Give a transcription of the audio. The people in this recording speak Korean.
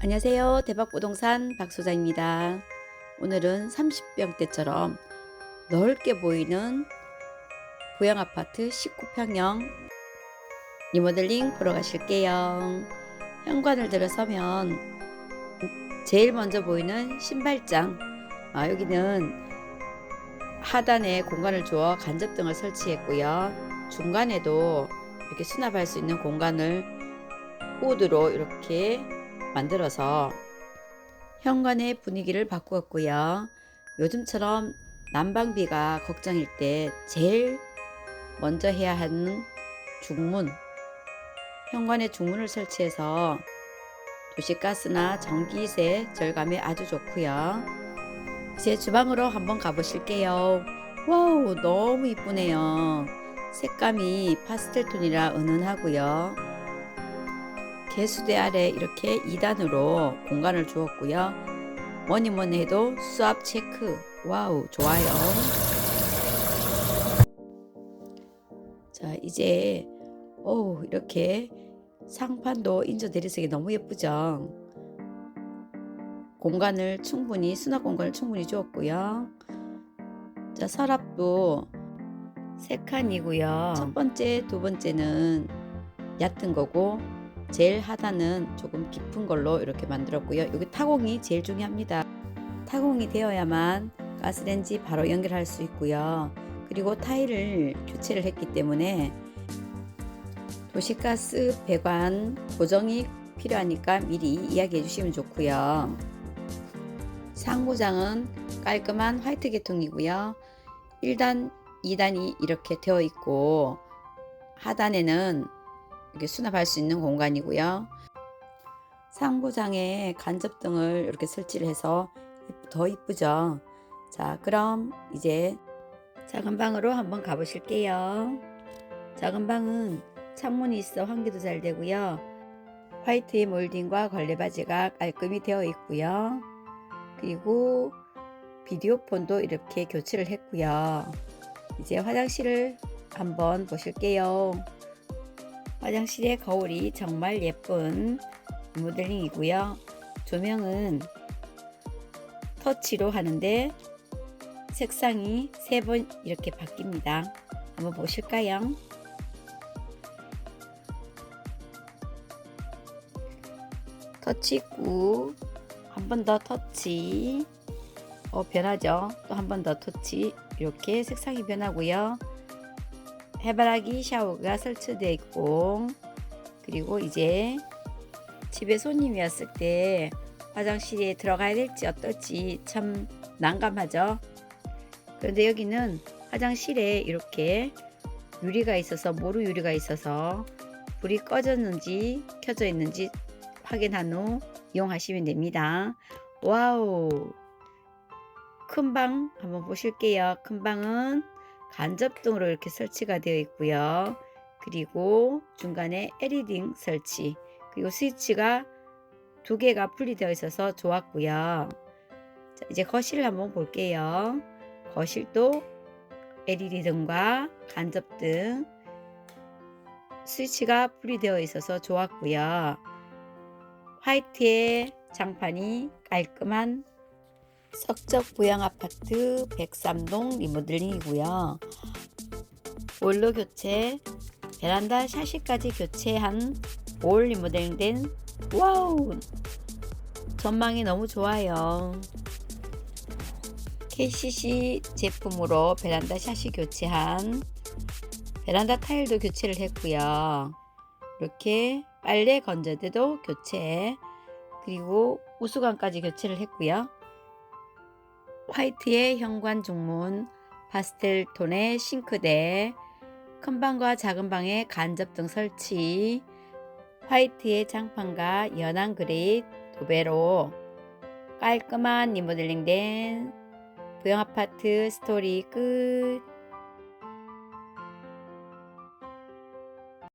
안녕하세요. 대박부동산 박소장입니다. 오늘은 30평대처럼 넓게 보이는 부양아파트 19평형 리모델링 보러 가실게요. 현관을 들어서면 제일 먼저 보이는 신발장. 아, 여기는 하단에 공간을 주어 간접등을 설치했고요. 중간에도 이렇게 수납할 수 있는 공간을 우드로 이렇게 만들어서 현관의 분위기를 바꾸었고요. 요즘처럼 난방비가 걱정일 때 제일 먼저 해야 하는 중문, 현관에 중문을 설치해서 도시가스나 전기세 절감에 아주 좋고요. 이제 주방으로 한번 가보실게요. 와우, 너무 이쁘네요. 색감이 파스텔 톤이라 은은하고요. 개수대 아래 이렇게 2단으로 공간을 주었고요. 뭐니 뭐니 해도 수압 체크. 와우, 좋아요. 자, 이제 오, 이렇게 상판도 인조 대리석이 너무 예쁘죠. 공간을 충분히 수납 공간을 충분히 주었고요. 자, 서랍도 세 칸이고요. 첫 번째, 두 번째는 얕은 거고 제일 하단은 조금 깊은 걸로 이렇게 만들었고요. 여기 타공이 제일 중요합니다. 타공이 되어야만 가스렌지 바로 연결할 수 있고요. 그리고 타일을 교체를 했기 때문에 도시가스 배관 고정이 필요하니까 미리 이야기해 주시면 좋고요. 상부장은 깔끔한 화이트 계통이고요. 1단, 2단이 이렇게 되어 있고 하단에는 이렇게 수납할 수 있는 공간이고요. 상부장에 간접 등을 이렇게 설치를 해서 더 이쁘죠. 자, 그럼 이제 작은 방으로 한번 가보실게요. 작은 방은 창문이 있어 환기도 잘 되고요. 화이트의 몰딩과 걸레바지가 깔끔히 되어 있고요. 그리고 비디오폰도 이렇게 교체를 했고요. 이제 화장실을 한번 보실게요. 화장실의 거울이 정말 예쁜 모델링이고요. 조명은 터치로 하는데 색상이 세 번 이렇게 바뀝니다. 한번 보실까요? 터치 있고 한 번 더 터치 어 변하죠 또 한 번 더 터치 이렇게 색상이 변하고요 해바라기 샤워가 설치되어 있고 그리고 이제 집에 손님이 왔을 때 화장실에 들어가야 될지 어떨지 참 난감하죠 그런데 여기는 화장실에 이렇게 유리가 있어서 모루 유리가 있어서 불이 꺼졌는지 켜져 있는지 확인한 후 이용하시면 됩니다. 와우. 큰 방 한번 보실게요. 큰 방은 간접 등으로 이렇게 설치가 되어 있고요. 그리고 중간에 LED 설치, 그리고 스위치가 두 개가 분리되어 있어서 좋았고요. 자, 이제 거실을 한번 볼게요. 거실도 LED 등과 간접 등, 스위치가 분리되어 있어서 좋았고요. 화이트의 장판이 깔끔한 석적 부양 아파트 103동 리모델링이고요. 보일러 교체, 베란다 샤시까지 교체한 올 리모델링된 와우 전망이 너무 좋아요. KCC 제품으로 베란다 샤시 교체한 베란다 타일도 교체를 했고요. 이렇게 빨래 건조대도 교체 그리고 우수관까지 교체를 했고요. 화이트의 현관 중문, 파스텔 톤의 싱크대, 큰 방과 작은 방의 간접등 설치, 화이트의 장판과 연한 그레이 도배로 깔끔한 리모델링된 부영 아파트 스토리 끝.